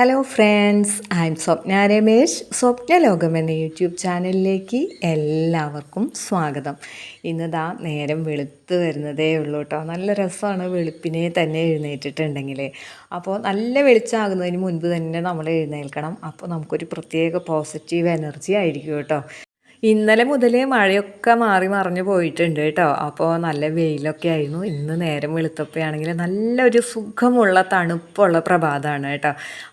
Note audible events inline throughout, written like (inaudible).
Hello friends I am Swapna Ramesh Swapna ലോകം എന്ന YouTube ചാനലിലേക്ക് എല്ലാവർക്കും സ്വാഗതം. ഇന്ന് ദാ നേരം വെളുത്ത് വരുന്നതേ ഉള്ളൂ കേട്ടോ. നല്ല രസമാണ് വെളുപ്പിനെ തന്നെ എഴുന്നേറ്റിട്ടുണ്ടെങ്കിൽ അപ്പോൾ നല്ല വെളിച്ചമാകുന്നതിന് മുൻപ് തന്നെ നമ്മൾ എഴുന്നേൽക്കണം. അപ്പോൾ നമുക്കൊരു പ്രത്യേക പോസിറ്റീവ് എനർജി ആയിരിക്കും കേട്ടോ. ഇന്നലെ മുതൽ മഴയൊക്കെ മാറി മറിഞ്ഞു പോയിട്ടുണ്ട് കേട്ടോ അപ്പോൾ നല്ല വെയിലൊക്കെ ആയിരുന്നു. ഇന്ന് നേരം വെളുത്തപ്പോഴാണെങ്കിൽ നല്ലൊരു സുഖമുള്ള തണുപ്പുള്ള പ്രഭാതമാണ് കേട്ടോ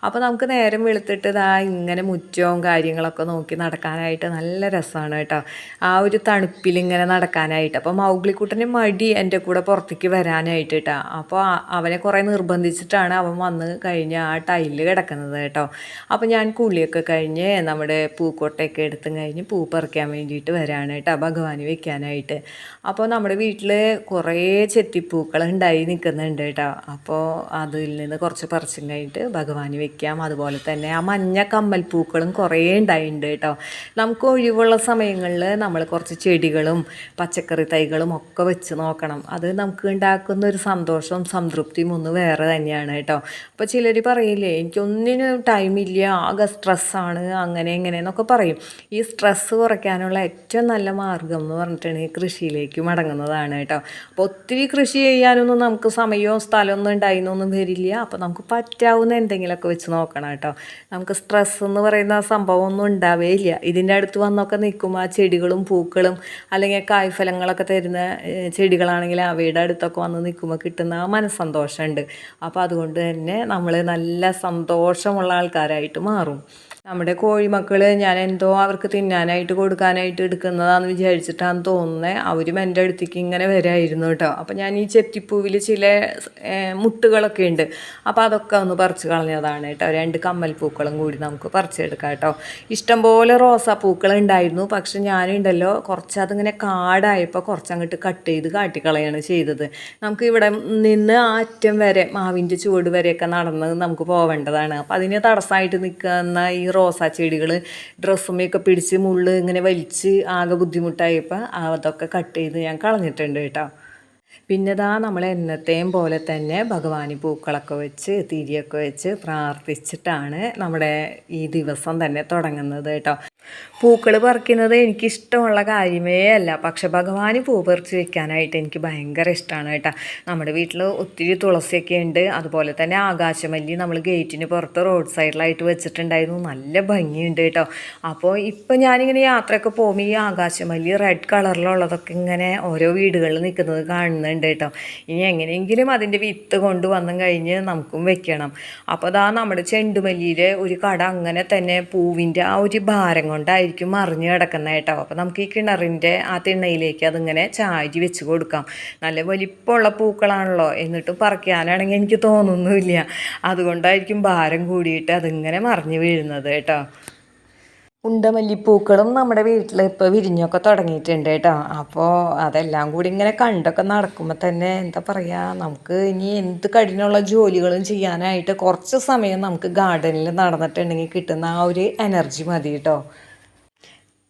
അപ്പോൾ നമുക്ക് നേരം വെളുത്തിട്ട് ഇതാ ഇങ്ങനെ മുറ്റവും കാര്യങ്ങളൊക്കെ നോക്കി നടക്കാനായിട്ട് നല്ല രസമാണ് കേട്ടോ ആ ഒരു തണുപ്പിൽ ഇങ്ങനെ നടക്കാനായിട്ട്. അപ്പോൾ മൗഗ്ലിക്കുട്ടന് മടി എന്റെ കൂടെ പുറത്തേക്ക് വരാനായിട്ട് കേട്ടോ അപ്പോൾ അവനെ കുറേ നിർബന്ധിച്ചിട്ടാണ് അവൻ വന്ന് കഴിഞ്ഞ് ആ ടൈലിൽ കിടക്കുന്നത് കേട്ടോ അപ്പോൾ ഞാൻ കുളിയൊക്കെ കഴിഞ്ഞ് നമ്മുടെ പൂക്കോട്ടയൊക്കെ എടുത്തും കഴിഞ്ഞ് പൂ പറിക്കാൻ വേണ്ടിയിട്ട് വരാണ് കേട്ടോ ഭഗവാന് വെക്കാനായിട്ട്. അപ്പോൾ നമ്മുടെ വീട്ടിൽ കുറേ ചെത്തിപ്പൂക്കൾ ഉണ്ടായി നിൽക്കുന്നുണ്ട് കേട്ടോ. അപ്പോൾ അതിൽ നിന്ന് കുറച്ച് പറിച്ചും കഴിഞ്ഞിട്ട് ഭഗവാന് വെക്കാം. അതുപോലെ തന്നെ ആ മഞ്ഞ കമ്മൽപ്പൂക്കളും കുറേ ഉണ്ടായിട്ടുണ്ട് കേട്ടോ. നമുക്ക് ഒഴിവുള്ള സമയങ്ങളിൽ നമ്മൾ കുറച്ച് ചെടികളും പച്ചക്കറി തൈകളും ഒക്കെ വെച്ച് നോക്കണം. അത് നമുക്ക് ഉണ്ടാക്കുന്ന ഒരു സന്തോഷവും സംതൃപ്തിയും ഒന്ന് വേറെ തന്നെയാണ് കേട്ടോ. അപ്പോൾ ചിലർ പറയില്ലേ എനിക്കൊന്നിനും ടൈമില്ല ആകെ സ്ട്രെസ്സാണ് അങ്ങനെ എങ്ങനെയെന്നൊക്കെ പറയും. ഈ സ്ട്രെസ്സ് കുറയ്ക്കാനുള്ള ഏറ്റവും നല്ല മാർഗം എന്ന് പറഞ്ഞിട്ടുണ്ടെങ്കിൽ കൃഷിയിലേക്ക് മടങ്ങുന്നതാണ് കേട്ടോ. അപ്പോൾ ഒത്തിരി കൃഷി ചെയ്യാനൊന്നും നമുക്ക് സമയവും സ്ഥലമൊന്നും ഉണ്ടായിരുന്നൊന്നും വരില്ല. അപ്പോൾ നമുക്ക് പറ്റാവുന്ന എന്തെങ്കിലുമൊക്കെ വെച്ച് നോക്കണം കേട്ടോ. നമുക്ക് സ്ട്രെസ് എന്ന് പറയുന്ന സംഭവം ഒന്നും ഉണ്ടാവേ ഇല്ല. ഇതിന്റെ അടുത്ത് വന്നൊക്കെ നിൽക്കുമ്പോൾ ആ ചെടികളും പൂക്കളും അല്ലെങ്കിൽ കായ്ഫലങ്ങളൊക്കെ തരുന്ന ചെടികളാണെങ്കിൽ അവയുടെ അടുത്തൊക്കെ വന്ന് നിൽക്കുമ്പോൾ കിട്ടുന്ന ആ മനസ്സന്തോഷമുണ്ട്. അപ്പോൾ അതുകൊണ്ട് തന്നെ നമ്മൾ നല്ല സന്തോഷമുള്ള ആൾക്കാരായിട്ട് മാറും. നമ്മുടെ കോഴിമക്കൾ ഞാൻ എന്തോ അവർക്ക് തിന്നാനായിട്ട് കൊടുക്കാനായിട്ട് എടുക്കുന്നതാണെന്ന് വിചാരിച്ചിട്ടാണ് തോന്നുന്നത് അവരും എന്റെ അടുത്തേക്ക് ഇങ്ങനെ വരായിരുന്നു കേട്ടോ. അപ്പോൾ ഞാൻ ഈ ചെത്തിപ്പൂവിൽ ചില മുട്ടുകളൊക്കെ ഉണ്ട്. അപ്പോൾ അതൊക്കെ ഒന്ന് പറിച്ച് കളഞ്ഞതാണ് കേട്ടോ. രണ്ട് കമ്മൽപ്പൂക്കളും കൂടി നമുക്ക് പറിച്ചെടുക്കാം കേട്ടോ. ഇഷ്ടംപോലെ റോസാപ്പൂക്കൾ ഉണ്ടായിരുന്നു. പക്ഷെ ഞാനുണ്ടല്ലോ കുറച്ച് അതിങ്ങനെ കാടായപ്പോൾ കുറച്ച് അങ്ങോട്ട് കട്ട് ചെയ്ത് കാട്ടിക്കളയാണ് ചെയ്തത്. നമുക്ക് ഇവിടെ നിന്ന് ആ അറ്റം വരെ മാവിന്റെ ചുവട് വരെയൊക്കെ നടന്ന് നമുക്ക് പോവേണ്ടതാണ്. അപ്പോൾ അതിന് തടസ്സമായിട്ട് നിൽക്കുന്ന ഈ റോസാ ചെടികൾ ഡ്രസ്സുമൊക്കെ പിടിച്ച് മുള്ള് ഇങ്ങനെ വലിച്ച് ആകെ ബുദ്ധിമുട്ടായപ്പോൾ അതൊക്കെ കട്ട് ചെയ്ത് ഞാൻ കളഞ്ഞിട്ടുണ്ട് കേട്ടോ. പിന്നെതാ നമ്മൾ എന്നത്തെയും പോലെ തന്നെ ഭഗവാനി പൂക്കളൊക്കെ വെച്ച് തിരിയൊക്കെ വെച്ച് പ്രാർത്ഥിച്ചിട്ടാണ് നമ്മുടെ ഈ ദിവസം തന്നെ തുടങ്ങുന്നത് കേട്ടോ. പൂക്കൾ പറിക്കുന്നത് എനിക്കിഷ്ടമുള്ള കാര്യമേ അല്ല. പക്ഷെ ഭഗവാന് പൂ പറിച്ച് വെക്കാനായിട്ട് എനിക്ക് ഭയങ്കര ഇഷ്ടമാണ് കേട്ടോ. നമ്മുടെ വീട്ടിൽ ഒത്തിരി തുളസിയൊക്കെ ഉണ്ട്. അതുപോലെ തന്നെ ആകാശമല്ലി നമ്മൾ ഗേറ്റിന് പുറത്ത് റോഡ് സൈഡിലായിട്ട് വെച്ചിട്ടുണ്ടായിരുന്നു. നല്ല ഭംഗിയുണ്ട് കേട്ടോ. അപ്പോൾ ഇപ്പം ഞാനിങ്ങനെ യാത്രയൊക്കെ പോകുമ്പോൾ ഈ ആകാശമല്ലി റെഡ് കളറിലുള്ളതൊക്കെ ഇങ്ങനെ ഓരോ വീടുകളിൽ നിൽക്കുന്നത് കാണുന്നുണ്ട് കേട്ടോ. ഇനി എങ്ങനെയെങ്കിലും അതിന്റെ വിത്ത് കൊണ്ടുവന്നും കഴിഞ്ഞ് നമുക്കും വെക്കണം. അപ്പോൾ അതാ നമ്മുടെ ചെണ്ടുമല്ലിയിലെ ഒരു കട അങ്ങനെ തന്നെ പൂവിന്റെ ആ ഒരു ഭാരം കൊണ്ടായിരിക്കും മറിഞ്ഞ് കിടക്കുന്നത് കേട്ടോ. അപ്പോൾ നമുക്ക് ഈ കിണറിന്റെ ആ തിണ്ണയിലേക്ക് അതിങ്ങനെ ചാരി വെച്ച് കൊടുക്കാം. നല്ല വലിപ്പമുള്ള പൂക്കളാണല്ലോ എന്നിട്ടും പറിക്കാനാണെങ്കിൽ എനിക്ക് തോന്നുന്നില്ല അതുകൊണ്ടായിരിക്കും ഭാരം കൂടിയിട്ട് അതിങ്ങനെ മറിഞ്ഞ് വീഴുന്നത് കേട്ടോ. ഉണ്ടമല്ലിപ്പൂക്കളും നമ്മുടെ വീട്ടിൽ ഇപ്പോൾ വിരിഞ്ഞൊക്കെ തുടങ്ങിയിട്ടുണ്ട് കേട്ടോ. അപ്പോൾ അതെല്ലാം കൂടി ഇങ്ങനെ കണ്ടൊക്കെ നടക്കുമ്പോൾ തന്നെ എന്താ പറയുക നമുക്ക് ഇനി എന്ത് കഠിനമുള്ള ജോലികളും ചെയ്യാനായിട്ട് കുറച്ച് സമയം നമുക്ക് ഗാർഡനിൽ നടന്നിട്ടുണ്ടെങ്കിൽ കിട്ടുന്ന ആ ഒരു എനർജി മതി കേട്ടോ.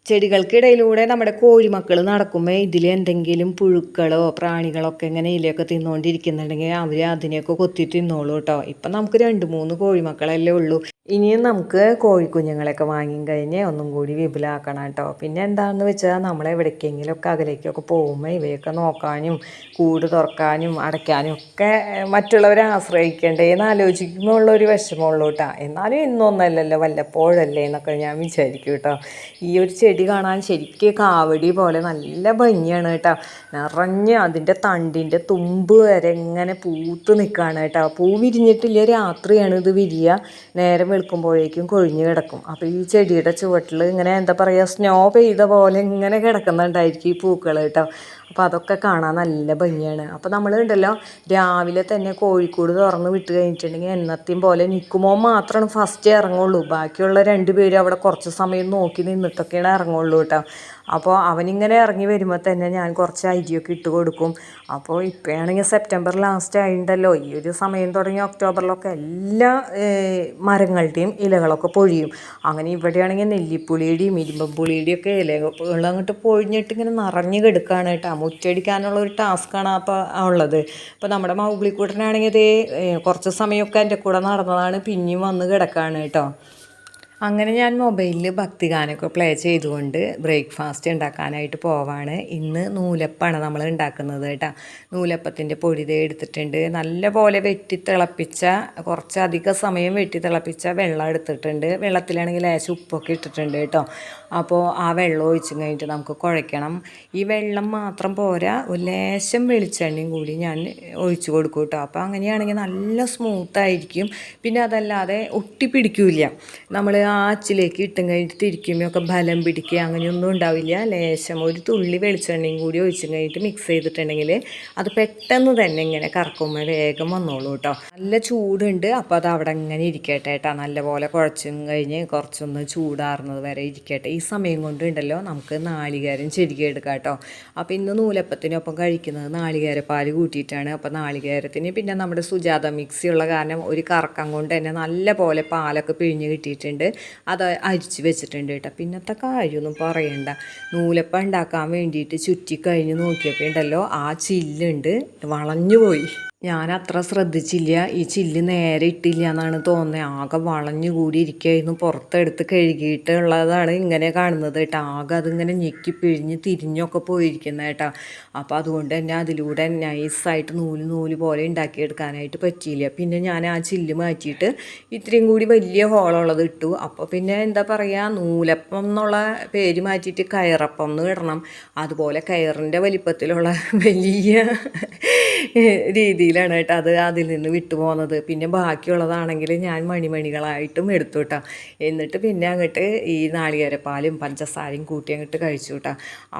ചെടികൾക്കിടയിലൂടെ നമ്മുടെ കോഴിമക്കൾ നടക്കുമ്പോൾ ഇതിൽ എന്തെങ്കിലും പുഴുക്കളോ പ്രാണികളോ ഒക്കെ ഇങ്ങനെ ഇലയൊക്കെ തിന്നുകൊണ്ടിരിക്കുന്നുണ്ടെങ്കിൽ അവർ അതിനെയൊക്കെ കൊത്തി തിന്നോളൂ കേട്ടോ. ഇപ്പം നമുക്ക് രണ്ട് മൂന്ന് കോഴിമക്കളല്ലേ ഉള്ളൂ. ഇനിയും നമുക്ക് കോഴിക്കുഞ്ഞുങ്ങളെയൊക്കെ വാങ്ങി കഴിഞ്ഞ് ഒന്നും കൂടി വിപുലാക്കണം കേട്ടോ. പിന്നെ എന്താണെന്ന് വെച്ചാൽ നമ്മൾ എവിടേക്കെങ്കിലുമൊക്കെ അകലേക്കൊക്കെ പോകുമ്പോൾ ഇവയൊക്കെ നോക്കാനും കൂട് തുറക്കാനും അടയ്ക്കാനും ഒക്കെ മറ്റുള്ളവരെ ആശ്രയിക്കേണ്ടേ എന്ന് ആലോചിക്കുമ്പോൾ ഉള്ള ഒരു വിഷമമുള്ളൂ കേട്ടോ. എന്നാലും ഇന്നൊന്നല്ലല്ലോ വല്ലപ്പോഴല്ലേ എന്നൊക്കെ ഞാൻ വിചാരിക്കും കേട്ടോ. ഈ ഒരു ചെടി കാണാൻ ശരിക്കും കാവടി പോലെ നല്ല ഭംഗിയാണ് കേട്ടോ. നിറഞ്ഞ് അതിന്റെ തണ്ടിന്റെ തുമ്പ് വരെ ഇങ്ങനെ പൂത്ത് നിൽക്കുകയാണ് കേട്ടോ. പൂ വിരിഞ്ഞിട്ടില്ല രാത്രിയാണ് ഇത് വിരിയ നേരം വെളുക്കുമ്പോഴേക്കും കൊഴിഞ്ഞ് കിടക്കും. അപ്പോൾ ഈ ചെടിയുടെ ചുവട്ടിൽ ഇങ്ങനെ എന്താ പറയുക സ്നോ പെയ്ത പോലെ ഇങ്ങനെ കിടക്കുന്നുണ്ടായിരിക്കും ഈ പൂക്കൾ കേട്ടോ. അപ്പോൾ അതൊക്കെ കാണാൻ നല്ല ഭംഗിയാണ്. അപ്പോൾ നമ്മൾ ഉണ്ടല്ലോ രാവിലെ തന്നെ കോഴിക്കോട് തുറന്ന് വിട്ട് കഴിഞ്ഞിട്ടുണ്ടെങ്കിൽ എന്നത്തെയും പോലെ നിൽക്കുമ്പോൾ മാത്രമാണ് ഫസ്റ്റ് ഇറങ്ങുള്ളൂ. ബാക്കിയുള്ള രണ്ട് പേര് അവിടെ കുറച്ച് സമയം നോക്കി നിന്നിട്ടൊക്കെയാണ് ഇറങ്ങുള്ളൂ കേട്ടോ. അപ്പോൾ അവനിങ്ങനെ ഇറങ്ങി വരുമ്പോൾ തന്നെ ഞാൻ കുറച്ച് അരിയൊക്കെ ഇട്ട് കൊടുക്കും. അപ്പോൾ ഇപ്പോഴാണെങ്കിൽ സെപ്റ്റംബർ ലാസ്റ്റ് ആയിട്ടുണ്ടല്ലോ. ഈ ഒരു സമയം തുടങ്ങി ഒക്ടോബറിലൊക്കെ എല്ലാ മരങ്ങളുടെയും ഇലകളൊക്കെ പൊഴിയും. അങ്ങനെ ഇവിടെയാണെങ്കിൽ നെല്ലിപ്പുളിയുടെയും ഇരുമ്പുളിയുടെയും ഒക്കെ ഇലകൾ അങ്ങോട്ട് പൊഴിഞ്ഞിട്ട് ഇങ്ങനെ നിറഞ്ഞു കിടക്കുകയാണ് കേട്ടോ. മുറ്റടിക്കാനുള്ള ഒരു ടാസ്ക്കാണ് അപ്പോൾ ഉള്ളത്. ഇപ്പോൾ നമ്മുടെ മൗഗ്ലിക്കൂട്ടനാണെങ്കിൽ കുറച്ച് സമയമൊക്കെ എന്റെ കൂടെ നടന്നതാണ്. പിന്നെയും വന്ന് കിടക്കുകയാണ് കേട്ടോ. അങ്ങനെ ഞാൻ മൊബൈലിൽ ഭക്തിഗാനമൊക്കെ പ്ലേ ചെയ്തുകൊണ്ട് ബ്രേക്ക്ഫാസ്റ്റ് ഉണ്ടാക്കാനായിട്ട് പോവാണ്. ഇന്ന് നൂലപ്പാണ് നമ്മൾ ഉണ്ടാക്കുന്നത് കേട്ടോ. നൂലപ്പത്തിന്റെ പൊടി എടുത്തിട്ടുണ്ട്. നല്ല പോലെ വെട്ടി തിളപ്പിച്ച കുറച്ചധികം സമയം വെട്ടി തിളപ്പിച്ച വെള്ളം എടുത്തിട്ടുണ്ട്. വെള്ളത്തിലാണെങ്കിൽ ലേശം ഉപ്പൊക്കെ ഇട്ടിട്ടുണ്ട് കേട്ടോ. അപ്പോൾ ആ വെള്ളം ഒഴിച്ചു കഴിഞ്ഞിട്ട് നമുക്ക് കുഴയ്ക്കണം. ഈ വെള്ളം മാത്രം പോരാ ഒരു ലേശം വെളിച്ചെണ്ണയും കൂടി ഞാൻ ഒഴിച്ചു കൊടുക്കും കേട്ടോ. അപ്പോൾ അങ്ങനെയാണെങ്കിൽ നല്ല സ്മൂത്തായിരിക്കും പിന്നെ അതല്ലാതെ ഒട്ടിപ്പിടിക്കില്ല നമ്മൾ ആ അച്ചിലേക്ക് ഇട്ടും കഴിഞ്ഞിട്ട് തിരിക്കുമ്പോഴൊക്കെ ബലം പിടിക്കുക അങ്ങനെയൊന്നും ഉണ്ടാവില്ല. ലേശം ഒരു തുള്ളി വെളിച്ചെണ്ണയും കൂടി ഒഴിച്ചും കഴിഞ്ഞിട്ട് മിക്സ് ചെയ്തിട്ടുണ്ടെങ്കിൽ അത് പെട്ടെന്ന് തന്നെ ഇങ്ങനെ കറക്കുമ്പോൾ വേഗം വന്നോളൂ കേട്ടോ നല്ല ചൂടുണ്ട് അപ്പോൾ അത് അവിടെ ഇങ്ങനെ ഇരിക്കട്ടെ കേട്ടോ നല്ലപോലെ കുഴച്ചും കഴിഞ്ഞ് കുറച്ചൊന്ന് ചൂടാറുന്നത് വരെ ഇരിക്കട്ടെ. ഈ സമയം കൊണ്ട് ഉണ്ടല്ലോ നമുക്ക് നാളികേരം ചെരുകിയെടുക്കാം കേട്ടോ അപ്പോൾ ഇന്ന് നൂലപ്പത്തിനൊപ്പം കഴിക്കുന്നത് നാളികേരപ്പാൽ കൂട്ടിയിട്ടാണ്. അപ്പോൾ നാളികേരത്തിന് പിന്നെ നമ്മുടെ സുജാത മിക്സി ഉള്ള കാരണം ഒരു കറക്കം കൊണ്ട് തന്നെ നല്ല പോലെ പാലൊക്കെ പിഴിഞ്ഞ് കിട്ടിയിട്ടുണ്ട്. അത് അരിച്ച് വെച്ചിട്ടുണ്ട് കേട്ടോ. പിന്നത്തെ കാര്യമൊന്നും പറയണ്ട. നൂലപ്പം ഉണ്ടാക്കാൻ വേണ്ടിയിട്ട് ചുറ്റി കഴിഞ്ഞ് നോക്കിയപ്പോൾ ഉണ്ടല്ലോ ആ ചില്ലുണ്ട്. വളഞ്ഞു പോയി. ഞാൻ അത്ര ശ്രദ്ധിച്ചില്ല. ഈ ചില്ല് നേരെ ഇട്ടില്ല എന്നാണ് തോന്നുന്നത് ആകെ വളഞ്ഞു കൂടി ഇരിക്കുകയായിരുന്നു പുറത്തെടുത്ത് കഴുകിയിട്ടുള്ളതാണ് ഇങ്ങനെ കാണുന്നത് കേട്ടോ. ആകെ അതിങ്ങനെ ഞെക്കി പിഴിഞ്ഞ് തിരിഞ്ഞൊക്കെ പോയിരിക്കുന്നത് കേട്ടോ. അപ്പോൾ അതുകൊണ്ട് തന്നെ അതിലൂടെ നൈസായിട്ട് നൂൽ നൂൽ പോലെ ഉണ്ടാക്കിയെടുക്കാനായിട്ട് പറ്റിയില്ല. പിന്നെ ഞാൻ ആ ചില്ല് മാറ്റിയിട്ട് ഇത്രയും കൂടി വലിയ ഹോളുള്ളത് ഇട്ടു. അപ്പോൾ പിന്നെ എന്താ പറയുക നൂലപ്പം എന്നുള്ള പേര് മാറ്റിയിട്ട് കയറപ്പം എന്ന് ഇടണം. അതുപോലെ കയറിന്റെ വലിപ്പത്തിലുള്ള വലിയ (laughs) രീതിയിലാണ് കേട്ടോ. അത് അതിൽ നിന്ന് വിട്ടുപോകുന്നത് പിന്നെ ബാക്കിയുള്ളതാണെങ്കിൽ ഞാൻ മണിമണികളായിട്ടും എടുത്തു കേട്ടോ. എന്നിട്ട് പിന്നെ അങ്ങോട്ട് ഈ നാളികേരപ്പാലും പഞ്ചസാരയും കൂട്ടി അങ്ങോട്ട് കഴിച്ചു കേട്ടോ.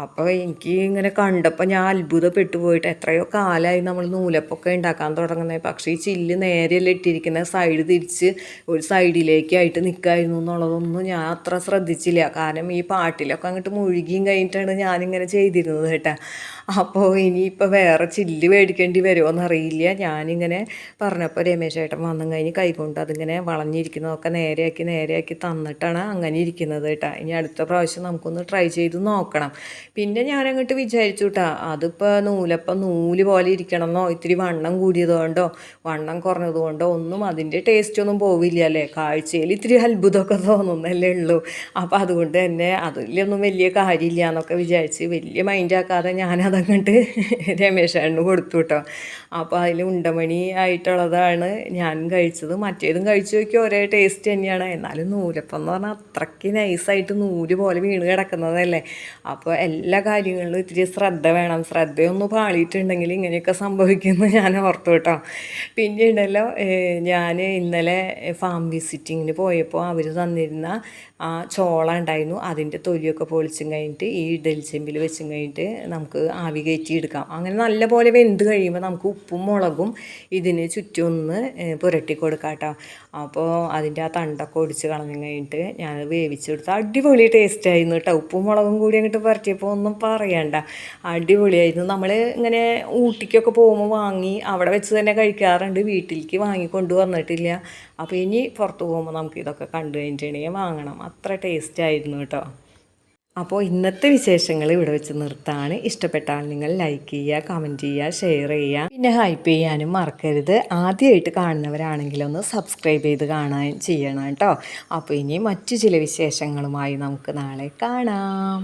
അപ്പോൾ എനിക്ക് ഇങ്ങനെ കണ്ടപ്പോൾ ഞാൻ അത്ഭുതപ്പെട്ടു പോയിട്ട് എത്രയോ കാലമായി നമ്മൾ നൂലപ്പൊക്കെ ഉണ്ടാക്കാൻ തുടങ്ങുന്നത് പക്ഷേ ഈ ചില്ല് നേരെയല്ല ഇട്ടിരിക്കുന്ന. സൈഡ് തിരിച്ച് ഒരു സൈഡിലേക്കായിട്ട് നിൽക്കായിരുന്നു എന്നുള്ളതൊന്നും ഞാൻ അത്ര ശ്രദ്ധിച്ചില്ല. കാരണം ഈ പാട്ടിലൊക്കെ അങ്ങോട്ട് മുഴുകിയും കഴിഞ്ഞിട്ടാണ് ഞാനിങ്ങനെ ചെയ്തിരുന്നത് കേട്ടോ. അപ്പോൾ ഇനിയിപ്പോൾ വേറെ ചില്ല് മേടിക്കേണ്ടി വരുമോ എന്നറിയില്ല ഞാനിങ്ങനെ പറഞ്ഞപ്പോൾ രമേശ് ഏട്ടൻ വന്നു കഴിഞ്ഞ് കൈകൊണ്ട് അതിങ്ങനെ വളഞ്ഞിരിക്കുന്നതൊക്കെ നേരെയാക്കി നേരെയാക്കി തന്നിട്ടാണ് അങ്ങനെ ഇരിക്കുന്നത് കേട്ടോ. ഇനി അടുത്ത പ്രാവശ്യം നമുക്കൊന്ന് ട്രൈ ചെയ്ത് നോക്കണം. പിന്നെ ഞാനങ്ങോട്ട് വിചാരിച്ചു കേട്ടോ അതിപ്പോൾ നൂലപ്പം നൂൽ പോലെ ഇരിക്കണമെന്നോ ഇത്തിരി വണ്ണം കൂടിയതുകൊണ്ടോ വണ്ണം കുറഞ്ഞതുകൊണ്ടോ ഒന്നും അതിന്റെ ടേസ്റ്റ് ഒന്നും പോവില്ല അല്ലേ? കാഴ്ചയിൽ ഇത്തിരി അത്ഭുതമൊക്കെ തോന്നുന്നല്ലേ ഉള്ളൂ. അപ്പോൾ അതുകൊണ്ട് തന്നെ അതിലൊന്നും വലിയ കാര്യമില്ല എന്നൊക്കെ വിചാരിച്ച് വലിയ മൈൻഡാക്കാതെ ഞാനതങ്ങോട്ട് രമേശേട്ടന് കൊടുത്തു കേട്ടോ. അപ്പോൾ അതിൽ ഉണ്ടമണി ആയിട്ടുള്ളതാണ്. ഞാൻ കഴിച്ചത്. മറ്റേതും കഴിച്ചു നോക്കി ഒരേ ടേസ്റ്റ് തന്നെയാണ്. എന്നാലും നൂലപ്പം എന്ന് പറഞ്ഞാൽ അത്രയ്ക്ക് നൈസായിട്ട് നൂൽ പോലെ വീണ് കിടക്കുന്നതല്ലേ? അപ്പോൾ എല്ലാ കാര്യങ്ങളിലും ഇത്തിരി ശ്രദ്ധ വേണം. ശ്രദ്ധയൊന്ന് പാളിയിട്ടുണ്ടെങ്കിൽ ഇങ്ങനെയൊക്കെ സംഭവിക്കുമെന്ന് ഞാൻ ഓർത്തു കേട്ടോ. പിന്നെ ഉണ്ടല്ലോ ഞാൻ ഇന്നലെ ഫാം വിസിറ്റിങ്ങിന് പോയപ്പോൾ അവർ തന്നിരുന്ന ആ ചോള ഉണ്ടായിരുന്നു. അതിന്റെ തൊലിയൊക്കെ പൊളിച്ചും കഴിഞ്ഞിട്ട് ഈ ഇഡലി വെച്ചും കഴിഞ്ഞിട്ട് നമുക്ക് ആവി കയറ്റി എടുക്കാം അങ്ങനെ നല്ല പോലെ വെന്ത് കഴിയുമ്പോൾ നമുക്ക് ഉപ്പും മുളകും ഇതിന് ചുറ്റും ഒന്ന് പുരട്ടി കൊടുക്കാം കേട്ടോ. അപ്പോൾ അതിന്റെ ആ തണ്ടൊക്കെ ഒടിച്ച് കളഞ്ഞു കഴിഞ്ഞിട്ട് ഞാൻ വേവിച്ചെടുത്ത് അടിപൊളി ടേസ്റ്റ് ആയിരുന്നു കേട്ടോ. ഉപ്പും മുളകും കൂടി അങ്ങോട്ട് പുരട്ടിയപ്പോൾ ഒന്നും പറയണ്ട. അടിപൊളിയായിരുന്നു. നമ്മൾ ഇങ്ങനെ ഊട്ടിക്കൊക്കെ പോകുമ്പോൾ വാങ്ങി അവിടെ വെച്ച് തന്നെ കഴിക്കാറുണ്ട്. വീട്ടിലേക്ക് വാങ്ങി കൊണ്ടുവന്നിട്ടില്ല. അപ്പോൾ ഇനി പുറത്ത് പോകുമ്പോൾ നമുക്ക് ഇതൊക്കെ കണ്ടു കഴിഞ്ഞിട്ടുണ്ടെങ്കിൽ വാങ്ങണം. അത്ര ടേസ്റ്റ് ആയിരുന്നു കേട്ടോ. അപ്പോൾ ഇന്നത്തെ വിശേഷങ്ങൾ ഇവിടെ വെച്ച് നിർത്താണ്. ഇഷ്ടപ്പെട്ടാൽ നിങ്ങൾ ലൈക്ക് ചെയ്യുക കമന്റ് ചെയ്യുക ഷെയർ ചെയ്യുക. പിന്നെ ഹൈപ്പ് ചെയ്യാനും മറക്കരുത്. ആദ്യമായിട്ട് കാണുന്നവരാണെങ്കിൽ ഒന്ന് സബ്സ്ക്രൈബ് ചെയ്ത് കാണാൻ ചെയ്യണം കേട്ടോ. അപ്പോൾ ഇനി മറ്റു ചില വിശേഷങ്ങളുമായി നമുക്ക് നാളെ കാണാം.